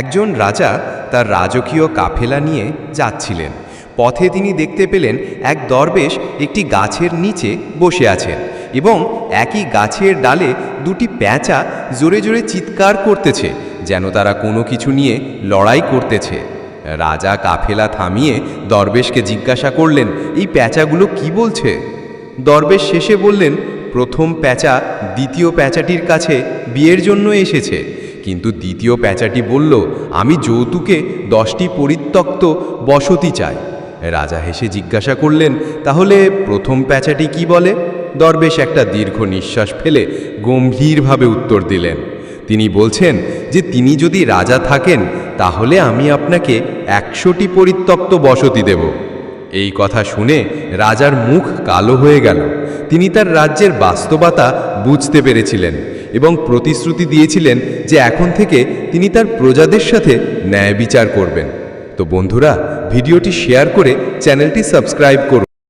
একজন রাজা তার রাজকীয় কাফেলা নিয়ে যাচ্ছিলেন। পথে তিনি দেখতে পেলেন এক দরবেশ একটি গাছের নিচে বসে আছেন এবং একই গাছের ডালে দুটি প্যাঁচা জোরে জোরে চিৎকার করতেছে, যেন তারা কোনো কিছু নিয়ে লড়াই করতেছে। রাজা কাফেলা থামিয়ে দরবেশকে জিজ্ঞাসা করলেন, এই প্যাঁচাগুলো কি বলছে? দরবেশ শেষে বললেন, প্রথম প্যাঁচা দ্বিতীয় প্যাঁচাটির কাছে বিয়ের জন্য এসেছে। কিন্তু দ্বিতীয় প্যাঁচাটি বলল, আমি যৌতুকে দশটি পরিত্যক্ত বসতি চাই। রাজা হেসে জিজ্ঞাসা করলেন, তাহলে প্রথম প্যাঁচাটি কি বলে? দরবেশ একটা দীর্ঘ নিঃশ্বাস ফেলে গম্ভীরভাবে উত্তর দিলেন, তিনি বলছেন যে তিনি যদি রাজা থাকেন, তাহলে আমি আপনাকে একশোটি পরিত্যক্ত বসতি দেব। এই কথা শুনে রাজার মুখ কালো হয়ে গেল। তিনি তার রাজ্যের বাস্তবতা বুঝতে পেরেছিলেন। এবং প্রতিশ্রুতি দিয়েছিলেন যে এখন থেকে তিনি তার প্রজাদের সাথে ন্যায় বিচার করবেন। তো বন্ধুরা, ভিডিওটি শেয়ার করে চ্যানেলটি সাবস্ক্রাইব করুন।